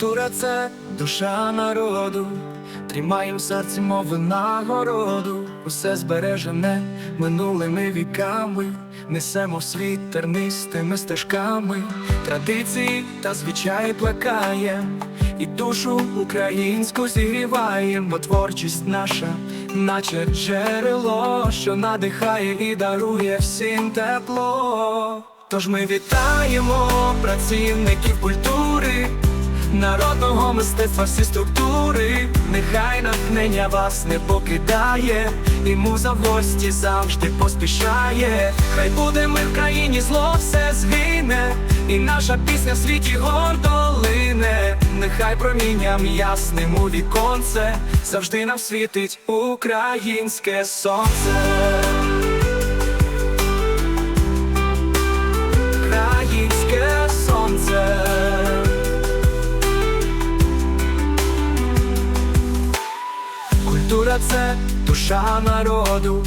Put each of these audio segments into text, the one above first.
Культура це душа народу, тримаєм в серці мови нагороду, усе збережене минулими віками, несемо в світ тернистими стежками, традиції та звичаї плекаєм, і душу українську зігріваєм, бо творчість наша, наче джерело, що надихає і дарує всім тепло. Тож ми вітаємо працівників культури, народного мистецтва всі структури, нехай натхнення вас не покидає, і муза в гості завжди поспішає. Хай буде ми в країні, зло все згине, і наша пісня в світі гордо лине. Нехай промінням ясним у віконце завжди нам світить українське сонце. Культура це душа народу,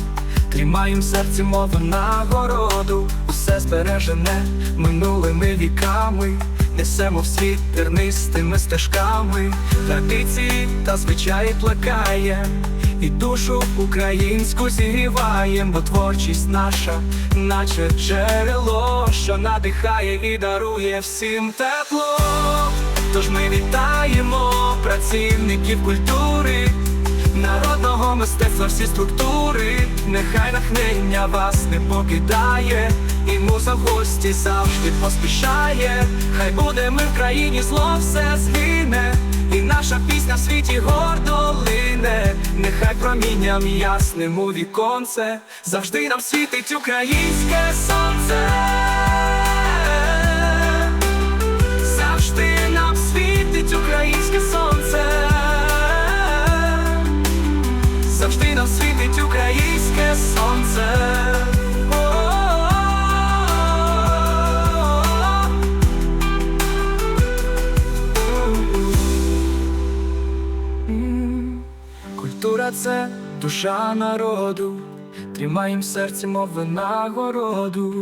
тримаєм серці мову нагороду, усе збережене минулими віками, несемо в світ тернистими стежками, традиції та звичаї плекаєм, і душу українську зігріваєм, бо творчість наша, наче джерело, що надихає і дарує всім тепло. Тож ми вітаємо працівників культури, мистецтва всі структури, нехай натхнення вас не покидає, і муза в гості завжди поспішає. Хай буде ми в країні, зло все згине, і наша пісня в світі гордо лине. Нехай промінням ясним у віконце завжди нам світить українське сонце. Завжди нам світить українське сонце. Культура це душа народу, тримаєм серці мови нагороду.